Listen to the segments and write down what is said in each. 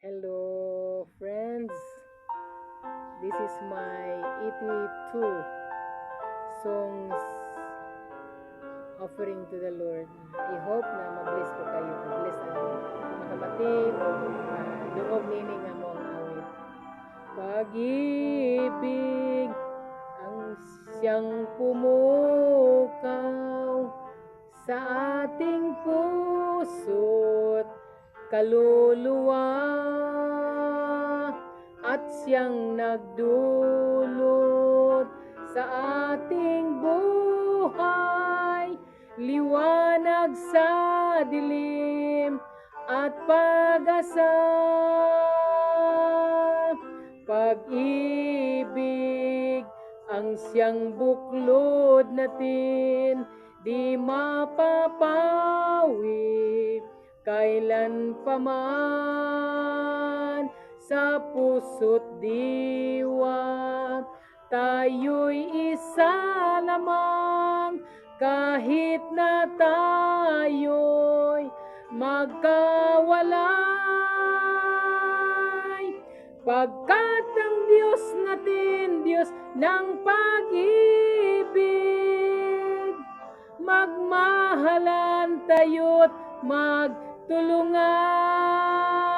Hello, friends. This is my 82 songs offering to the Lord. I hope na ma-bless ko kayo. Ma-bless ang mga kapatid o uh, loob nini nga mo ang awit. Pag-ibig ang siyang pumukaw sa ating puso't kaluluwa siyang nagdulot sa ating buhay. Liwanag sa dilim at pag-asa. Pag-ibig ang siyang buklod natin di mapapawi. Kailan paman sa puso't diwa tayo'y isa lamang. Kahit na tayo'y magkawalay pagkat ang Diyos natin Diyos ng pag-ibig magmahalan tayo't magtulungan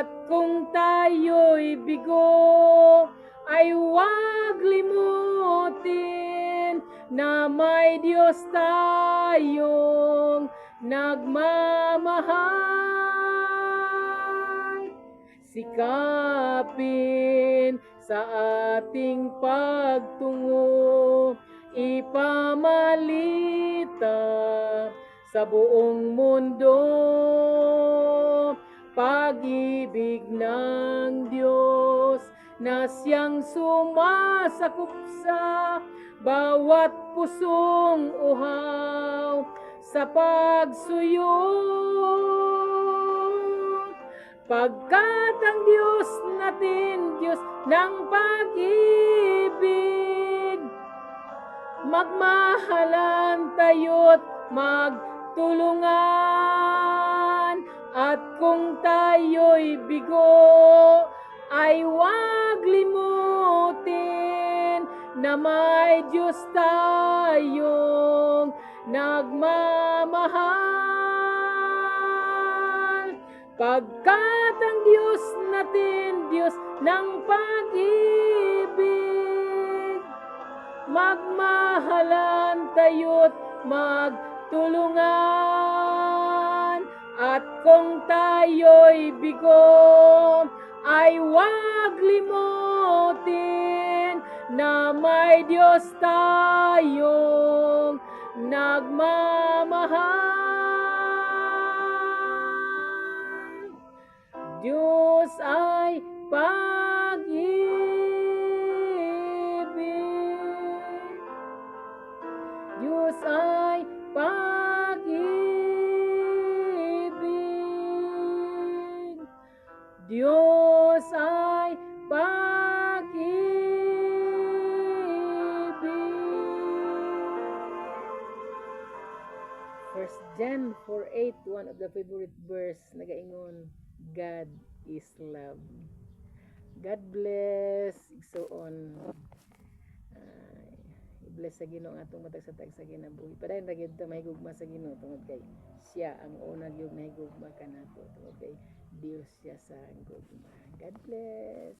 at kung tayo'y bigo ay huwag limutin na may Diyos tayong nagmamahal. Sikapin sa ating pagtungo ipamalita sa buong mundo pag-ibig ng Diyos na siyang sumasakop sa bawat pusong uhaw sa pagsuyo pagkat ang Diyos natin Diyos ng pag-ibig magmahalan tayo't magtulungan at kung tayo'y bigo ay huwag limutin na may Diyos tayong nagmamahal. Pagkat ang Diyos natin Diyos ng pag-ibig magmahalan tayo't magtulungan at kung tayo'y bigo ay huwag limutin na may Diyos tayong nagmamahal. Diyos First John 4:8, one of the favorite verse nagaingon, God is love. God bless, so on. Ay, i-bless sa Ginoo ang atong matag sa tag sa kinabuhi. Padayon ra gyud ta mahigugma sa Ginoo tungod kay siya ang una gyud nahigugma kanato tungod kay Dios siya sa gugma. God bless.